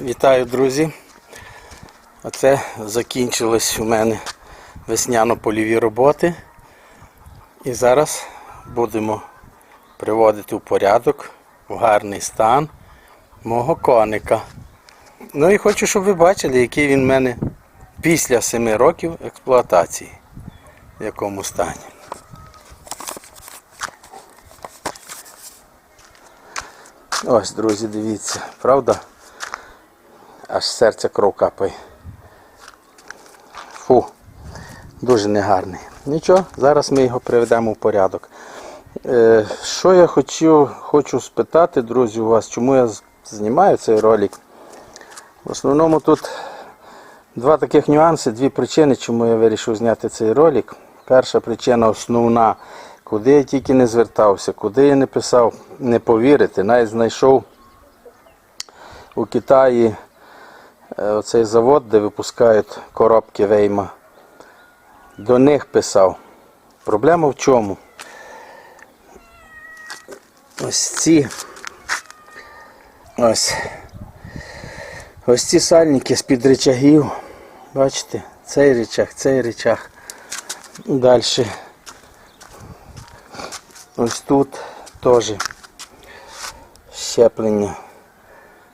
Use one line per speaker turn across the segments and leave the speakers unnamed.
Вітаю, друзі. Оце закінчились у мене весняно-польові роботи. І зараз будемо приводити в порядок, в гарний стан мого коника. Ну і хочу, щоб ви бачили, який він в мене після 7 років експлуатації, в якому стані. Ось, друзі, дивіться, правда? Аж з серця кров капає. Фу, дуже негарний. Нічого, зараз ми його приведемо в порядок. Е, що я хочу, хочу спитати, друзі, у вас, чому я знімаю цей ролик? В основному тут два таких нюанси, дві причини, чому я вирішив зняти цей ролик. Перша причина основна, куди я тільки не звертався, куди я не писав, не повірите, навіть знайшов у Китаї оцей завод, де випускають коробки Вейма. До них писав. Проблема в чому? Ось ці ось ось ці сальники з-під речагів. Бачите, цей речах, цей речах. Далі. Ось тут теж щеплення.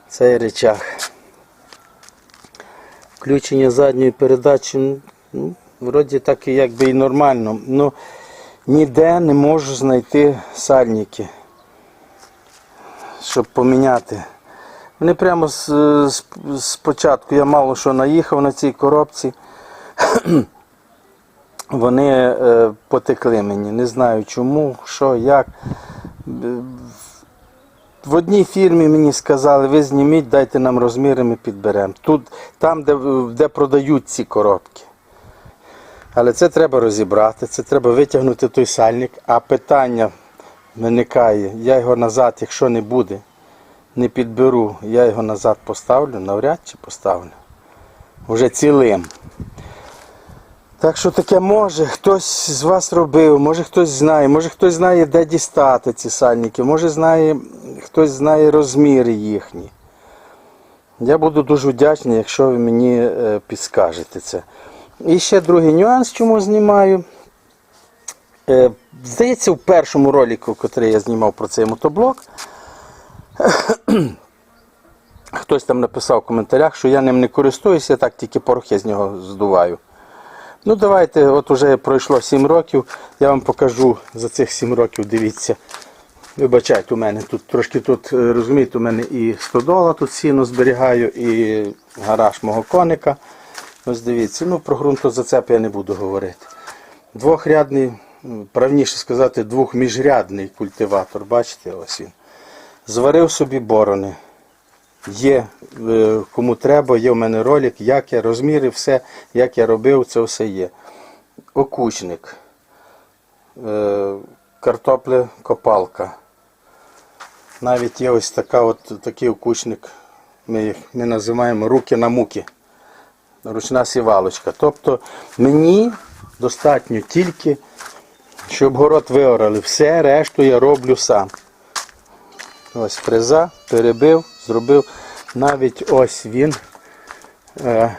Цей речах. Включення задньої передачі, ну, вроді так і якби і нормально. Ну, ніде не можу знайти сальники, щоб поміняти. Вони прямо з, з, спочатку я мало що наїхав на цій коробці. Вони е, потекли мені. Не знаю чому, що, як. В одній фірмі мені сказали, ви зніміть, дайте нам розміри, ми підберемо. Тут, там, де, де продають ці коробки. Але це треба розібрати, це треба витягнути той сальник, а питання виникає, я його назад, якщо не буде, не підберу, я його назад поставлю, навряд чи поставлю. Вже цілим. Так що таке може, хтось з вас робив, може хтось знає, може хтось знає, де дістати ці сальники, може знає, хтось знає розміри їхні. Я буду дуже вдячний, якщо ви мені е, підскажете це. І ще другий нюанс, чому знімаю. Е, Здається, в першому ролику, який я знімав про цей мотоблок, хтось там написав в коментарях, що я ним не користуюся, я так тільки порохи з нього здуваю. Ну давайте, от уже пройшло 7 років, я вам покажу за цих 7 років, дивіться. Вибачайте, у мене тут трошки тут, е, розумієте, у мене і стодола тут сіно зберігаю, і гараж мого коника. Ось дивіться, ну про ґрунтозацеп я не буду говорити. Двохрядний, правніше сказати, двохміжрядний культиватор, бачите, ось він. Зварив собі борони. Є е, кому треба, є в мене ролик, як я розміри, все, як я робив, це все є. Окучник, е, картопля копалка. Навіть є ось така от, такий окучник, ми їх ми називаємо руки на муки. Ручна сівалочка. Тобто мені достатньо тільки, щоб город виорали. Все решту я роблю сам. Ось фреза, перебив, зробив. Навіть ось він. Е,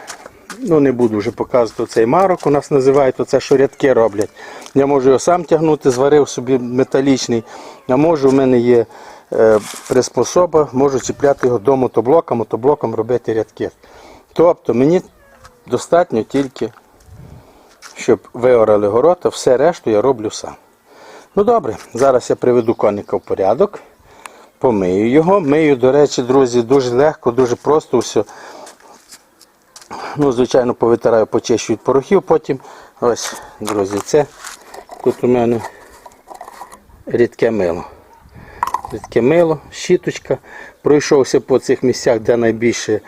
ну не буду вже показувати цей марок, у нас називають оце, що рядки роблять. Я можу його сам тягнути, зварив собі металічний, а можу, у мене є приспособа, можу чіпляти його до мотоблока, мотоблоком робити рядки. Тобто мені достатньо тільки, щоб виорали город, а все решту я роблю сам. Ну добре, зараз я приведу коника в порядок. Помию його. Мию, до речі, друзі, дуже легко, дуже просто все. Ну, звичайно, повитираю, почищу від порохів потім. Ось, друзі, це тут у мене рідке мило. Рідке мило, щіточка. Пройшовся по цих місцях, де найбільше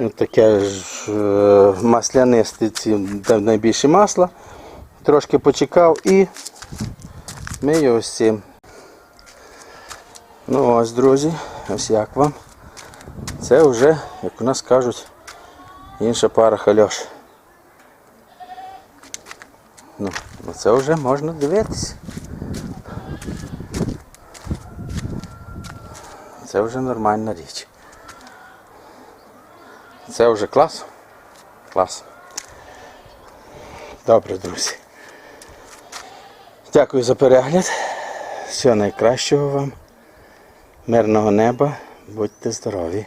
ну, таке ж е, маслянисте, де найбільше масла. Трошки почекав і мию ось цим. Ну ось, друзі, ось як вам. Це вже, як у нас кажуть, інша пара хальош. Ну, ну це вже можна дивитися. Це вже нормальна річ. Це вже клас. Клас. Добре, друзі. Дякую за перегляд. Всього найкращого вам. Мирного неба. Будьте здорові.